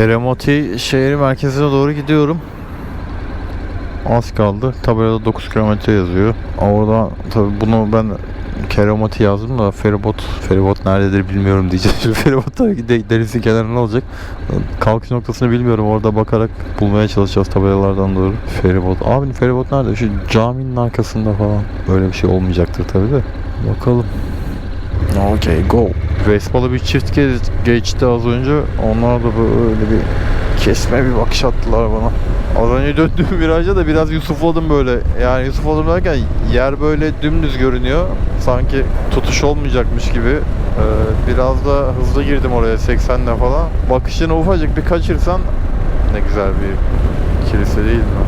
Keremoti şehir merkezine doğru gidiyorum. Az kaldı. Tabelada 9 kilometre yazıyor. Orada tabii bunu ben Keremoti yazdım da feribot feribot nerededir bilmiyorum diyeceğim. Şimdi feribot tabii ki de- denizin kenarında olacak. Kalkış noktasını bilmiyorum. Orada bakarak bulmaya çalışacağız tabelalardan doğru. Feribot. Abi feribot nerede? Şu caminin arkasında falan. Böyle bir şey olmayacaktır tabii de. Bakalım. Okay go. Vespalı bir çift kez geçti az önce. Onlar da böyle bir kesme bir bakış attılar bana. Az önce döndüğüm virajda da biraz yusufladım böyle. Yani yusufladım derken yer böyle dümdüz görünüyor. Sanki tutuş olmayacakmış gibi. Ee, biraz da hızlı girdim oraya 80'le falan. Bakışını ufacık bir kaçırsan ne güzel bir kilise değil mi?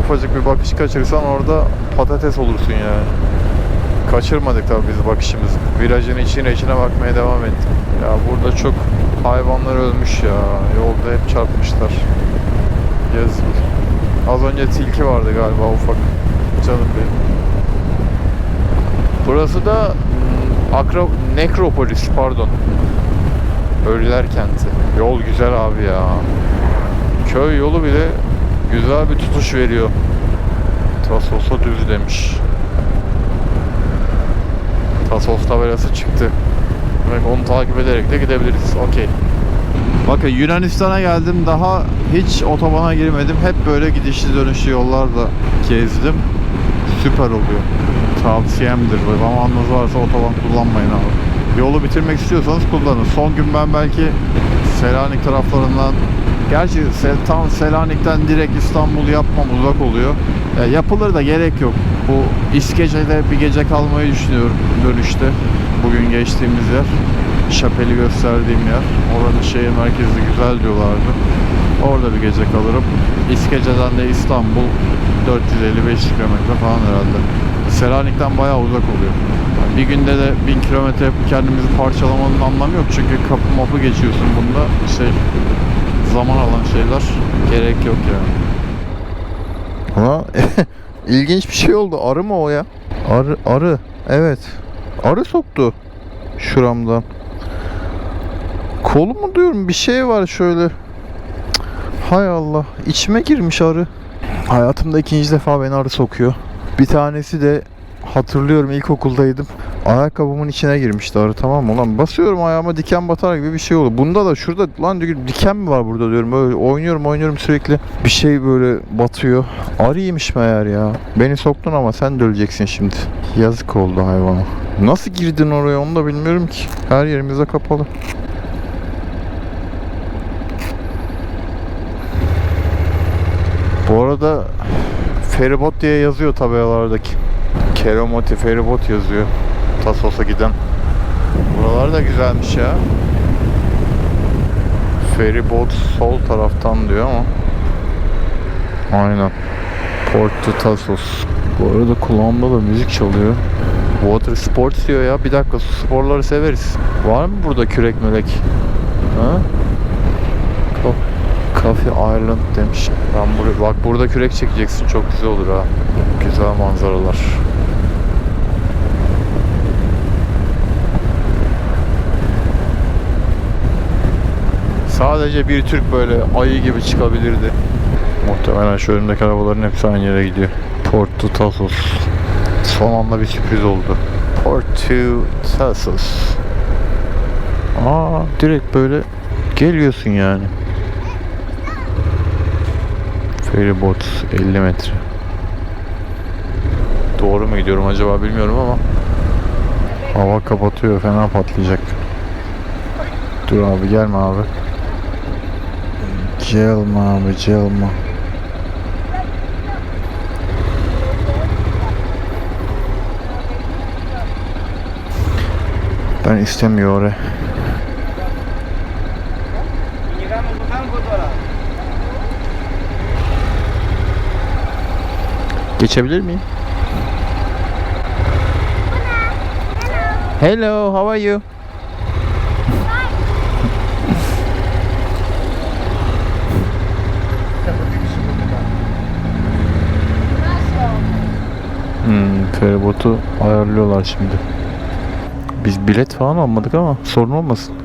Ufacık bir bakış kaçırsan orada patates olursun yani. Kaçırmadık tabii biz bakışımızı. Virajın içine içine bakmaya devam ettik. Ya burada çok hayvanlar ölmüş ya. Yolda hep çarpmışlar. Yazık. Az önce tilki vardı galiba ufak. Canım benim. Burası da hmm, Akro Nekropolis pardon. Ölüler kenti. Yol güzel abi ya. Köy yolu bile güzel bir tutuş veriyor. Tasos'a düz demiş. Tasos tabelası çıktı. Demek onu takip ederek de gidebiliriz. Okey. Bakın Yunanistan'a geldim. Daha hiç otobana girmedim. Hep böyle gidişli dönüşlü yollarla gezdim. Süper oluyor. Tavsiyemdir. Zamanınız varsa otoban kullanmayın abi. Yolu bitirmek istiyorsanız kullanın. Son gün ben belki Selanik taraflarından Gerçi tam Selanik'ten direkt İstanbul yapmam uzak oluyor. E, yapılır da gerek yok. Bu İskece'de bir gece kalmayı düşünüyorum dönüşte. Bugün geçtiğimiz yer. Şapeli gösterdiğim yer. Oranın şehir merkezi güzel diyorlardı. Orada bir gece kalırım. İskece'den de İstanbul 455 kilometre falan herhalde. Selanik'ten bayağı uzak oluyor. Bir günde de 1000 kilometre kendimizi parçalamanın anlamı yok. Çünkü kapı mapı geçiyorsun bunda. Şey zaman alan şeyler gerek yok yani. Ama ilginç bir şey oldu. Arı mı o ya? Arı, arı. Evet. Arı soktu şuramdan. Kolu mu diyorum bir şey var şöyle. Hay Allah. içime girmiş arı. Hayatımda ikinci defa beni arı sokuyor. Bir tanesi de hatırlıyorum ilkokuldaydım. Ayakkabımın içine girmişti arı tamam mı? Ulan basıyorum ayağıma diken batar gibi bir şey oldu. Bunda da şurada lan diken mi var burada diyorum. Böyle oynuyorum oynuyorum sürekli. Bir şey böyle batıyor. Arıymış meğer ya. Beni soktun ama sen de öleceksin şimdi. Yazık oldu hayvana. Nasıl girdin oraya onu da bilmiyorum ki. Her yerimize kapalı. Bu arada feribot diye yazıyor tabelalardaki. Keremoti feribot yazıyor. Tasos'a giden. Buralar da güzelmiş ya. Feribot sol taraftan diyor ama. Aynen. Port to Tasos. Bu arada kulağımda da müzik çalıyor. Water Sports diyor ya. Bir dakika su sporları severiz. Var mı burada kürek mürek? Ha? Cafe Ireland demiş. Ben buraya, bak burada kürek çekeceksin çok güzel olur ha. Güzel manzaralar. Sadece bir Türk böyle ayı gibi çıkabilirdi. Muhtemelen şu önümdeki arabaların hepsi aynı yere gidiyor. Porto Tasos. Son anda bir sürpriz oldu. Porto Tasos. Aa direkt böyle geliyorsun yani. Feribot 50 metre. Doğru mu gidiyorum acaba bilmiyorum ama hava kapatıyor fena patlayacak. Dur abi gelme abi. Gelme abi gelme. Ben istemiyor oraya. Geçebilir miyim? Hello, how are you? Hmm, feribotu ayarlıyorlar şimdi. Biz bilet falan almadık ama sorun olmasın.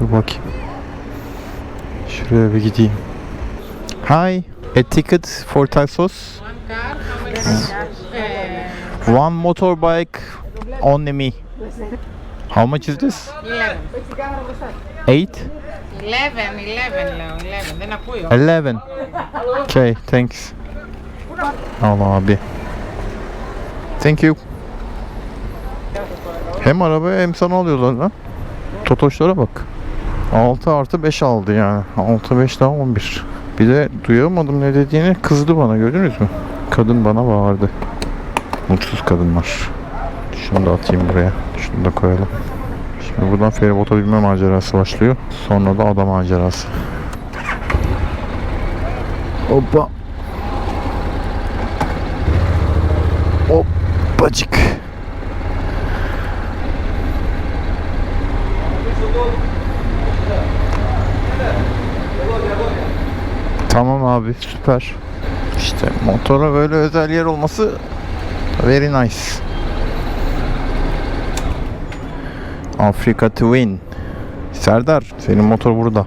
Dur bakayım. Şuraya bir gideyim. Hi, a ticket for Texas. One motorbike only me. How much is this? Eight. 8? 11, 11 λέω, 11. Δεν ακούει. 11. Okay, thanks. Al abi. Thank you. Hem arabaya hem sana alıyorlar lan. Totoşlara bak. 6 artı 5 aldı yani. 6 5 daha 11. Bir de duyamadım ne dediğini kızdı bana gördünüz mü? Kadın bana bağırdı. Mutsuz kadınlar. Şunu da atayım buraya. Şunu da koyalım. Şimdi buradan feribota binme macerası başlıyor. Sonra da ada macerası. Hoppa. Hoppacık. Tamam abi süper. İşte motora böyle özel yer olması very nice. Afrika Twin. Serdar senin motor burada.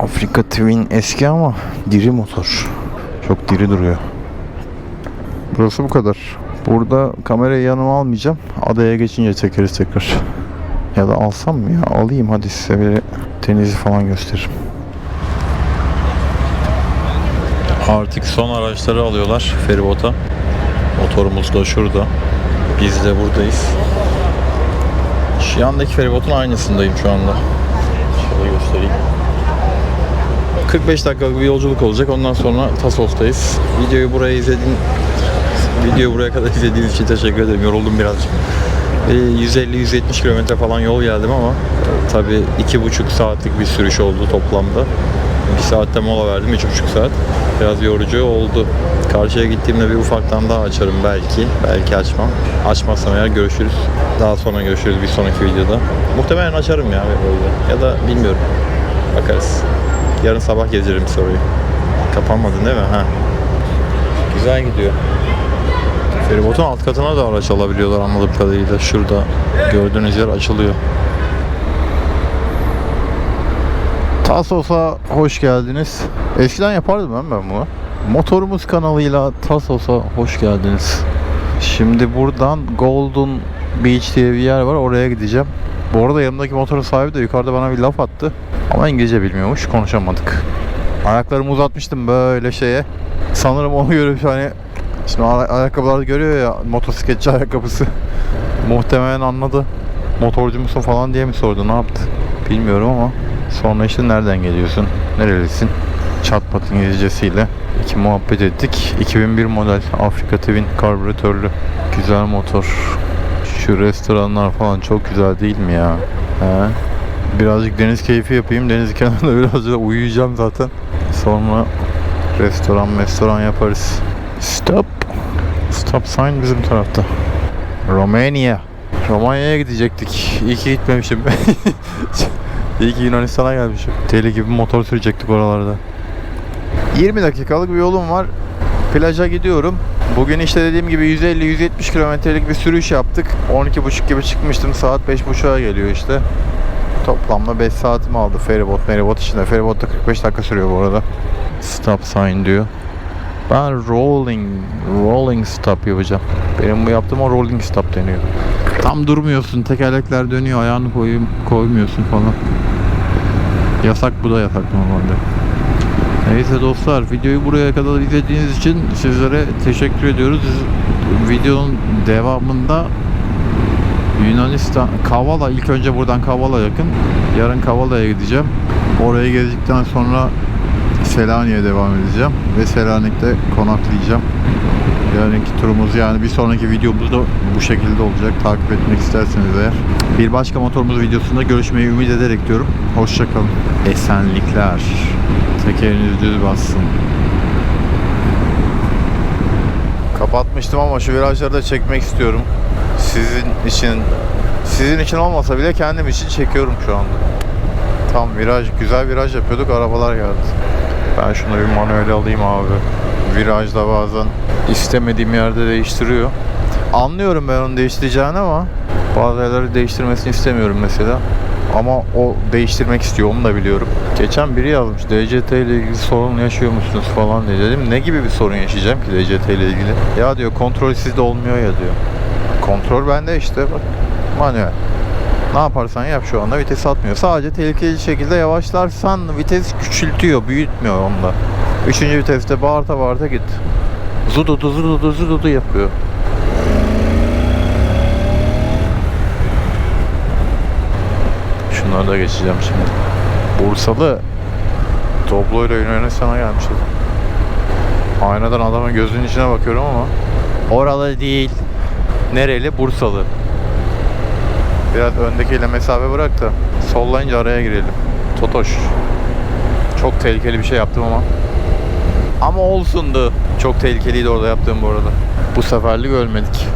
Afrika Twin eski ama diri motor. Çok diri duruyor. Burası bu kadar. Burada kamerayı yanıma almayacağım. Adaya geçince çekeriz tekrar. Ya da alsam mı ya? Alayım hadi size bir denizi falan gösteririm. Artık son araçları alıyorlar feribota. Motorumuz da şurada. Biz de buradayız. Yandaki feribotun aynısındayım şu anda. Şöyle göstereyim. 45 dakikalık bir yolculuk olacak. Ondan sonra Tasos'tayız. Videoyu buraya izledin. Videoyu buraya kadar izlediğiniz için teşekkür ederim. Yoruldum birazcık. Ee, 150-170 kilometre falan yol geldim ama tabii iki buçuk saatlik bir sürüş oldu toplamda. Bir saatte mola verdim, üç buçuk saat. Biraz yorucu oldu. Karşıya gittiğimde bir ufaktan daha açarım belki. Belki açmam. Açmazsam eğer görüşürüz. Daha sonra görüşürüz bir sonraki videoda. Muhtemelen açarım ya böyle. Ya da bilmiyorum. Bakarız. Yarın sabah gezerim soruyu. Kapanmadın değil mi? Ha. Güzel gidiyor. Feribotun alt katına da araç alabiliyorlar anladığım kadarıyla. Şurada gördüğünüz yer açılıyor. Tasos'a hoş geldiniz. Eskiden yapardım ben, ben bunu. Motorumuz kanalıyla Tasos'a hoş geldiniz. Şimdi buradan Golden Beach diye bir yer var. Oraya gideceğim. Bu arada yanımdaki motorun sahibi de yukarıda bana bir laf attı. Ama İngilizce bilmiyormuş. Konuşamadık. Ayaklarımı uzatmıştım böyle şeye. Sanırım onu görüp hani Şimdi ay- görüyor ya motosikletçi ayakkabısı. Muhtemelen anladı. Motorcu musun falan diye mi sordu ne yaptı bilmiyorum ama sonra işte nereden geliyorsun? Nerelisin? Çat pat İngilizcesiyle iki muhabbet ettik. 2001 model Afrika Twin karbüratörlü. Güzel motor. Şu restoranlar falan çok güzel değil mi ya? He? birazcık deniz keyfi yapayım. Deniz kenarında birazcık uyuyacağım zaten. Sonra restoran restoran yaparız. Stop. Stop sign bizim tarafta. Romanya Romanya'ya gidecektik. İyi ki gitmemişim. İyi ki Yunanistan'a gelmişim. Deli gibi motor sürecektik oralarda. 20 dakikalık bir yolum var. Plaja gidiyorum. Bugün işte dediğim gibi 150-170 kilometrelik bir sürüş yaptık. 12.30 gibi çıkmıştım. Saat 5.30'a geliyor işte. Toplamda 5 saatimi aldı feribot feribot içinde. Feribot da 45 dakika sürüyor bu arada. Stop sign diyor. Ben rolling, rolling stop yapacağım. Benim bu yaptığım o rolling stop deniyor. Tam durmuyorsun, tekerlekler dönüyor, ayağını koyum, koymuyorsun falan. Yasak bu da yasak normalde. Neyse dostlar, videoyu buraya kadar izlediğiniz için sizlere teşekkür ediyoruz. Videonun devamında Yunanistan, Kavala, ilk önce buradan Kavala yakın. Yarın Kavala'ya gideceğim. Orayı gezdikten sonra Selanik'e devam edeceğim ve Selanik'te konaklayacağım. Yarınki turumuz yani bir sonraki videomuz da bu şekilde olacak. Takip etmek isterseniz eğer. Bir başka motorumuz videosunda görüşmeyi ümit ederek diyorum. Hoşçakalın. Esenlikler. Tekeriniz düz bassın. Kapatmıştım ama şu virajları da çekmek istiyorum. Sizin için sizin için olmasa bile kendim için çekiyorum şu anda. Tam viraj, güzel viraj yapıyorduk. Arabalar geldi. Ben şunu bir manuel alayım abi. Virajda bazen istemediğim yerde değiştiriyor. Anlıyorum ben onu değiştireceğini ama bazı yerleri değiştirmesini istemiyorum mesela. Ama o değiştirmek istiyor onu da biliyorum. Geçen biri yazmış DCT ile ilgili sorun yaşıyor musunuz falan diye. Dedim ne gibi bir sorun yaşayacağım ki DCT ile ilgili. Ya diyor kontrol sizde olmuyor ya diyor. Kontrol bende işte bak manuel. Ne yaparsan yap şu anda vites atmıyor. Sadece tehlikeli şekilde yavaşlarsan vites küçültüyor, büyütmüyor onda. Üçüncü viteste bağırta bağırta git. Zududu zududu zududu yapıyor. Şunları da geçeceğim şimdi. Bursalı Doblo ile Yunanistan'a gelmişiz. Aynadan adamın gözünün içine bakıyorum ama oralı değil. Nereli? Bursalı. Biraz öndekiyle mesafe bırak da sollayınca araya girelim. Totoş. Çok tehlikeli bir şey yaptım ama. Ama olsundu. Çok tehlikeliydi orada yaptığım bu arada. Bu seferlik ölmedik.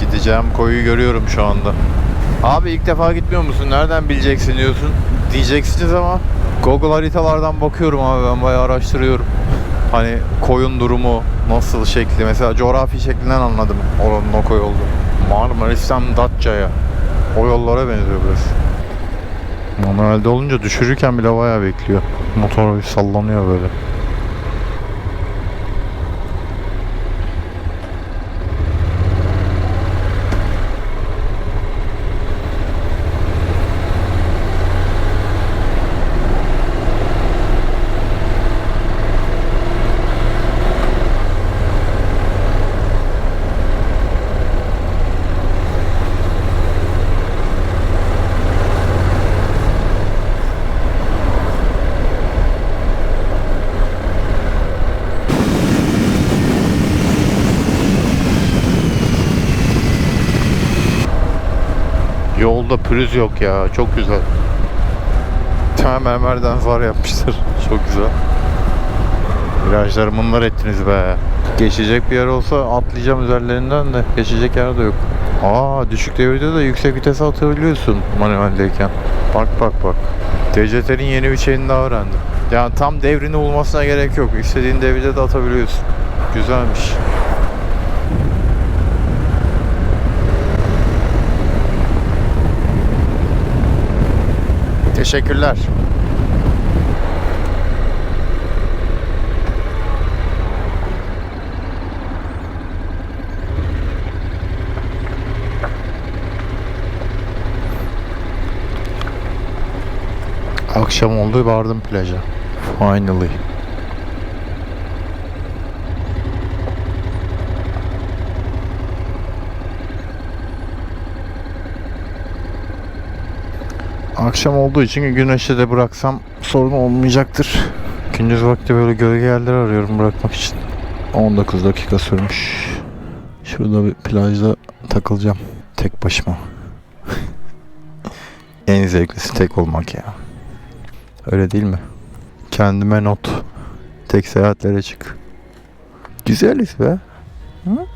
Gideceğim koyu görüyorum şu anda. Abi ilk defa gitmiyor musun? Nereden bileceksin diyorsun. Diyeceksiniz ama Google haritalardan bakıyorum abi ben bayağı araştırıyorum. Hani koyun durumu nasıl şekli mesela coğrafi şeklinden anladım oranın o koy oldu. Marmaris'ten Datça'ya. O yollara benziyor burası. Manuelde olunca düşürürken bile bayağı bekliyor. Motor sallanıyor böyle. Yolda pürüz yok ya. Çok güzel. Tane mermerden far yapmışlar. Çok güzel. Virajları bunlar ettiniz be. Geçecek bir yer olsa atlayacağım üzerlerinden de geçecek yer de yok. Aa düşük devirde de yüksek vitese atabiliyorsun manueldeyken. Bak bak bak. DCT'nin yeni bir şeyini daha öğrendim. Yani tam devrini bulmasına gerek yok. İstediğin devirde de atabiliyorsun. Güzelmiş. Teşekkürler. Akşam oldu vardım plaja. Finally. Akşam olduğu için güneşte de bıraksam sorun olmayacaktır. Gündüz vakti böyle gölge yerler arıyorum bırakmak için. 19 dakika sürmüş. Şurada bir plajda takılacağım. Tek başıma. en zevklisi tek olmak ya. Öyle değil mi? Kendime not. Tek seyahatlere çık. Güzeliz be. Hı?